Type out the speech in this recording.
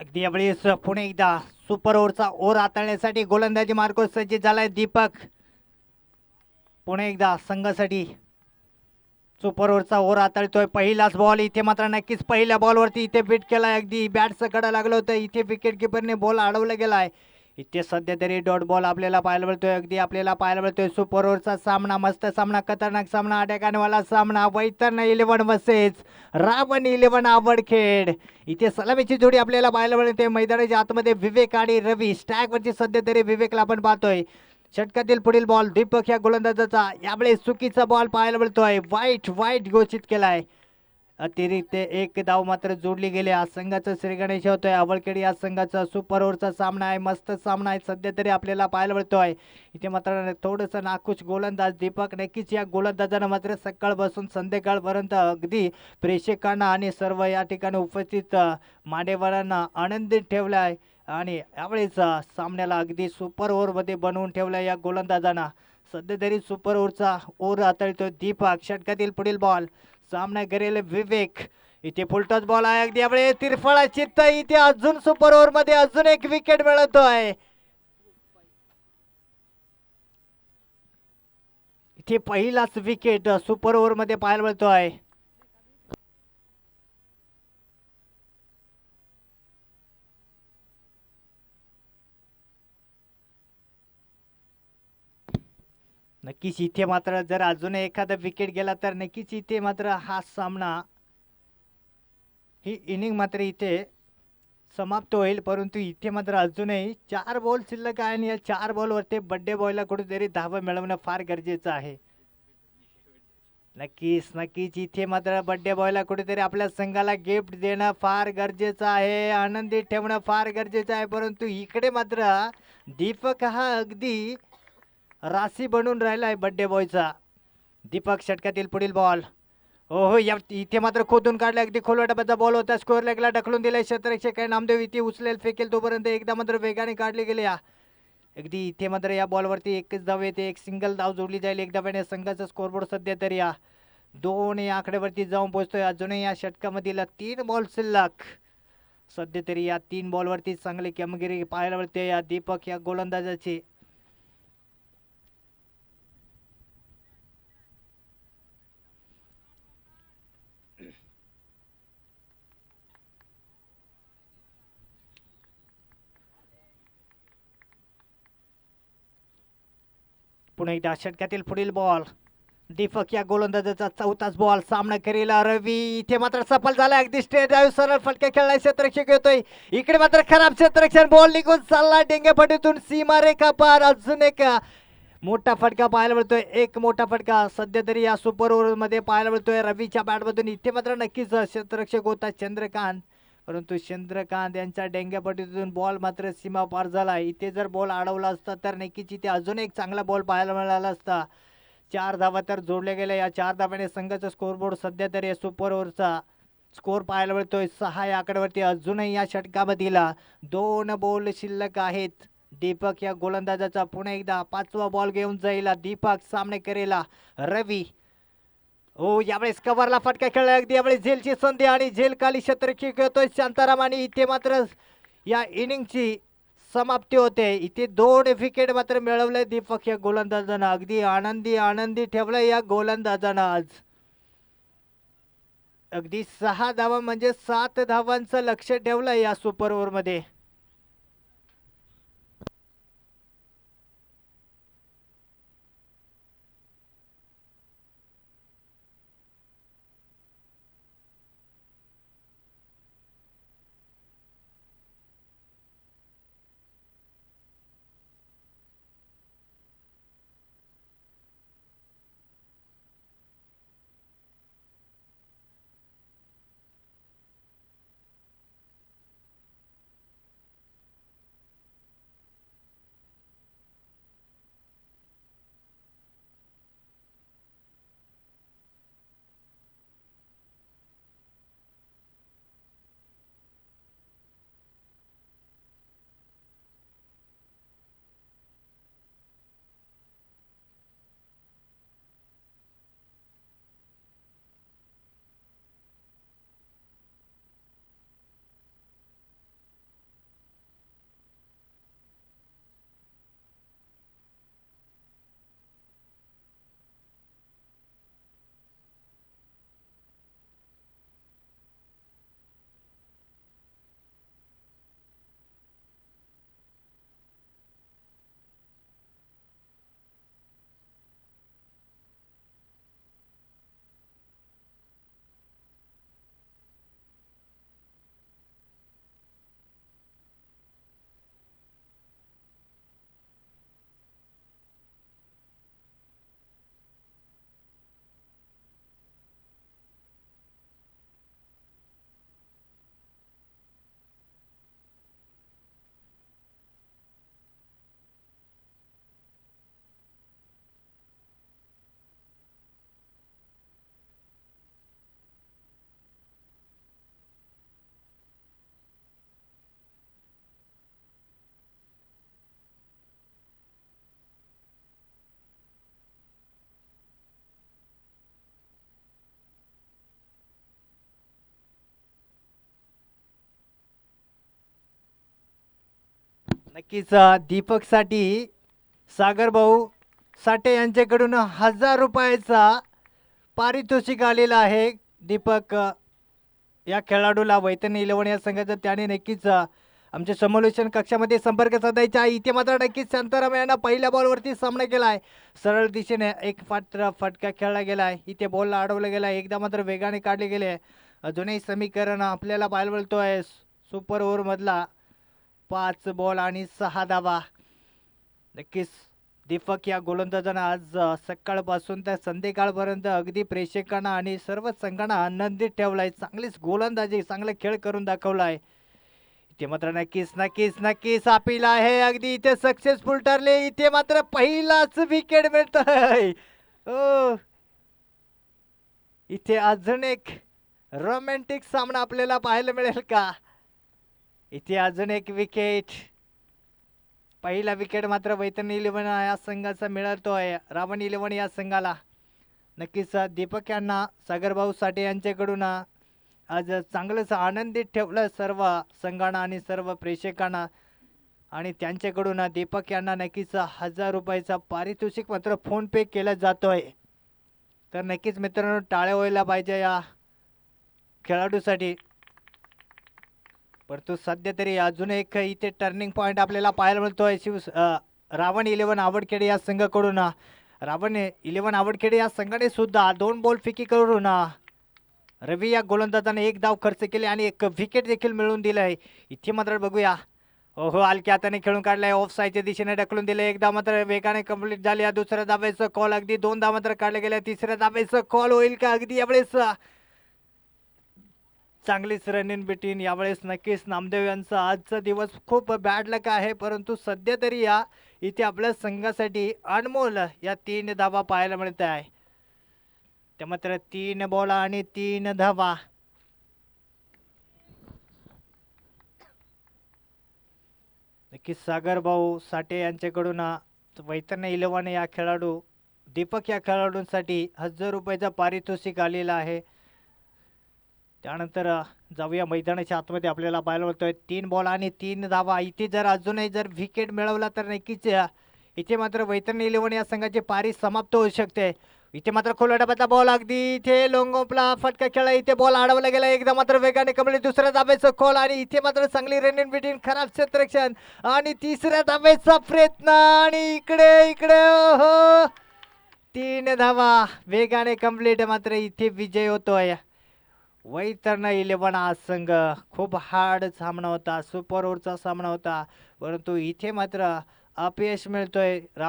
अगदी यावेळेस पुणे एकदा सुपर ओव्हरचा ओर हाताळण्यासाठी गोलंदाजी मार्ग सज्ज झालाय दीपक. पुणे एकदा संघासाठी सुपर ओव्हरचा ओर हाताळतोय पहिलाच बॉल इथे मात्र नक्कीच पहिल्या बॉलवरती इथे बीट केलाय. अगदी बॅटचं कडा लागलं होतं. इथे विकेट किपरने बॉल अडवला गेलाय. इथे सध्या तरी डॉट बॉल आपल्याला पाहायला मिळतोय. अगदी आपल्याला पाहायला मिळतोय. सुपर ओव्हरचा सामना मस्त सामना खतरनाक सामना अटॅकानेवाला सामना Vaitaran eleven versus. Ravan eleven Avadkhed. इथे सलामीची जोडी आपल्याला पाहायला मिळते. मैदानाच्या आतमध्ये विवेक आणि रवी. स्टॅगवरची सध्या तरी विवेकला आपण पाहतोय. षटकातील पुढील बॉल दीपक या गोलंदाजाचा. यावेळेस चुकीचा बॉल पाहायला मिळतोय. वाईट वाईट घोषित केलाय. अतिरिक्त एक धाव मात्र जोडली गेली. आज संघाचं श्रीगणेश होतोय. आवळखेड या संघाचा सुपर ओव्हरचा सामना आहे. मस्त सामना आहे. सध्या तरी आपल्याला पाहायला मिळतोय. इथे मात्र थोडंसं नाखुश गोलंदाज दीपक नक्कीच या गोलंदाजानं मात्र सकाळपासून संध्याकाळपर्यंत अगदी प्रेक्षकांना आणि सर्व या ठिकाणी उपस्थित अ, आनंदित ठेवलं आहे आणि यावेळेस सामन्याला अगदी सुपर ओव्हरमध्ये बनवून ठेवलं या गोलंदाजांना. सध्या तरी सुपर ओव्हरचा ओव्हर हाताळतोय दीपक. षटकातील पुढील बॉल सामना करेल विवेक. इथे फुलटॉस बॉल आहे. अगदी यावेळेस तिरफळा चित्त इथे अजून सुपर ओव्हरमध्ये अजून एक विकेट मिळवतोय इथे पहिलाच विकेट सुपर ओव्हरमध्ये पाहायला मिळतोय. नक्कीच इथे मात्र जर अजून एखादा विकेट गेला तर नक्कीच इथे मात्र हा सामना ही इनिंग मात्र इथे समाप्त होईल. परंतु इथे मात्र अजूनही चार बॉल शिल्लक आहे आणि या चार बॉलवरती बड्डे बॉयला कुठेतरी धावा मिळवणं फार गरजेचं आहे. नक्कीच नक्कीच इथे मात्र बड्डे बॉयला कुठेतरी आपल्या संघाला गिफ्ट देणं फार गरजेचं आहे आनंदी ठेवणं फार गरजेचं आहे. परंतु इकडे मात्र दीपक हा अगदी राशी बनून राहिला आहे बड्डे बॉयचा दीपक षटकातील पुढील बॉल हो हो या इथे मात्र खोदून काढला. अगदी खोलवा डब्याचा बॉल होता. स्कोअर लेगला ढकलून दिलाय क्षेत्ररक्षक काय नामदेव इथे उचलेल फेकेल तोपर्यंत एकदा मात्र वेगाने काढली गेली या. अगदी इथे मात्र या बॉलवरती एकच धाव येते. एक सिंगल धाव जोडली जाईल. एक धाव्याने संघाचा स्कोअरबोर्ड सध्या तरी या. दोन या आकड्यावरती जाऊन पोहोचतोय. अजूनही या षटकामधील तीन बॉल शिल्लक. सध्या तरी या तीन बॉलवरती चांगली कामगिरी पाहायला मिळते या दीपक या गोलंदाजाची. पुणे एकदा षटकातील पुढील बॉल दीपक या गोलंदाजाचा चौथाच बॉल सामना करेल. रवी इथे मात्र सफल झाला. अगदी स्ट्रेट ड्राईव्ह सरळ फटका खेळला क्षेत्रक्षक येतोय. इकडे मात्र खराब क्षेत्रक्षण बॉल निघून चालला. डेंगेपटीतून सीमा रेखा पार. अजून एक मोठा फटका पाहायला मिळतोय. एक मोठा फटका सध्या तरी या सुपर ओव्हरमध्ये पाहायला मिळतोय. रवीच्या बॅटमधून इथे मात्र नक्कीच क्षेत्ररक्षक होता चंद्रकांत. परंतु चंद्रकांत यांच्या डेंग्यापट्टीतून बॉल मात्र सीमा पार झाला. इथे जर बॉल अडवला असता तर नक्कीच इथे अजून एक चांगला बॉल पाहायला मिळाला असता. चार धावा तर जोडल्या गेल्या. या चार धाव्याने संघाचा स्कोरबोर्ड सध्या तरी सुपर ओव्हरचा स्कोर पाहायला मिळतोय. सहा या आकड्यावरती अजूनही या षटकामधीला दोन बॉल शिल्लक आहेत. दीपक या गोलंदाजाचा पुन्हा एकदा पाचवा बॉल घेऊन जाईल. दीपक सामने करेला. रवी हो यावेळेस कव्हरला फटका खेळला. अगदी यावेळेस झेलची संधी आणि झेल खाली शतरक्षक खेळतोय शांताराम आणि इथे मात्र या इनिंगची समाप्ती होते. इथे दोन विकेट मात्र मिळवले दीपक या गोलंदाजानं. अगदी आनंदी आनंदी ठेवलं या गोलंदाजानं आज. अगदी सहा धावा म्हणजे सात धावांचं लक्ष ठेवलं या सुपर ओव्हरमध्ये नक्कीच दीपकसाठी सागरभाऊ साठे यांच्याकडून हजार रुपयाचा पारितोषिक आलेला आहे. दीपक या खेळाडूला वैतन इलेवन या संघाचं त्याने नक्कीच आमच्या समालोचन कक्षामध्ये संपर्क साधायचा आहे. इथे मात्र नक्कीच शांताराम यांना पहिल्या बॉलवरती सामना केला आहे. सरळ दिशेने एक फात्र फटका खेळला गेला आहे. इथे बॉलला अडवलं गेला आहे. एकदा मात्र वेगाने काढले गेले आहे. अजूनही समीकरण आपल्याला पाहायला मिळतो आहे सुपर ओव्हरमधला पाच बॉल आणि सहा धावा. नक्कीच दीपक या गोलंदाजानं आज सकाळपासून तर संध्याकाळपर्यंत अगदी प्रेक्षकांना आणि सर्व संघांना आनंदित ठेवला आहे चांगलीच गोलंदाजी चांगला खेळ करून दाखवला आहे इथे मात्र नक्कीच नक्कीच नक्कीच अपील आहे. अगदी इथे सक्सेसफुल ठरले. इथे मात्र पहिलाच विकेट मिळतोय. हो इथे अजून एक रोमॅन्टिक सामना आपल्याला पाहायला मिळेल का? इथे अजून एक विकेट पहिला विकेट मात्र वैतन इलेव्हन या संघाचा मिळतोय रावण इलेव्हन या संघाला. नक्कीच दीपक यांना सागरभाऊ साठे यांच्याकडून आज चांगलंच आनंदित ठेवलं सर्व संघांना आणि सर्व प्रेक्षकांना. आणि त्यांच्याकडून दीपक यांना नक्कीच हजार रुपयाचा पारितोषिक मात्र फोनपे केला जातोय. तर नक्कीच मित्रांनो टाळ्या व्हायला पाहिजे या खेळाडूसाठी. परंतु सध्या तरी अजून एक इथे टर्निंग पॉईंट आपल्याला पाहायला मिळतोय शिव uh, रावण इलेव्हन आवडखेडे या संघाकडून. रावण इलेव्हन आवडखेडे या संघाने सुद्धा दोन बॉल फिकी करून uh, रवी या गोलंदाजाने एक धाव खर्च केले आणि एक विकेट देखील मिळवून दिलं आहे इथे मात्र बघूया. ओहो हलक्या हाताने खेळून काढलाय. ऑफ साईडच्या दिशेने ढकलून दिलं एकदा मात्र वेगाने कंप्लीट झाली. या दुसऱ्या धाब्याचं कॉल अगदी दोन धाव मात्र काढले गेले तिसऱ्या धाब्याचं कॉल होईल का? अगदी यावेळेस चांगलीच रनिंग बिटीन यावेळेस नक्कीच नामदेव यांचा आजचा दिवस खूप बॅड लक आहे. परंतु सध्या तरी या इथे आपल्या संघासाठी अनमोल या तीन धावा पाहायला मिळत आहे. त्या मात्र तीन बॉल आणि तीन धावा. नक्की सागर भाऊ साठे यांच्याकडून अ, वैतन्य इलेव्हन या खेळाडू दीपक या खेळाडूंसाठी हजार रुपयाचा पारितोषिक आलेला आहे. त्यानंतर जाऊया मैदानाच्या आतमध्ये आपल्याला पाहायला मिळतोय. तीन बॉल आणि तीन धावा. इथे जर अजूनही जर विकेट मिळवला तर नक्कीच इथे मात्र वैतरणी इलेव्हन या संघाची पारी समाप्त होऊ शकते. इथे मात्र खोला डब्याचा बॉल अगदी इथे लोंगोपला फटका खेळा इथे बॉल अडवला गेला. एकदा मात्र वेगाने कमले दुसऱ्या धाब्याचं खोल आणि इथे मात्र चांगली रन इन बिटवीन खराब क्षेत्रक्षण आणि तिसऱ्या धाब्याचा प्रयत्न आणि इकडे इकडे हो तीन धावा. वेगाने कंप्लीट मात्र इथे विजय होतोय. वैतरणा इलेव्हन हा संघ खूप हार्ड सामना होता सुपर ओव्हरचा सामना होता परंतु इथे मात्र अपयश मिळतोय. रा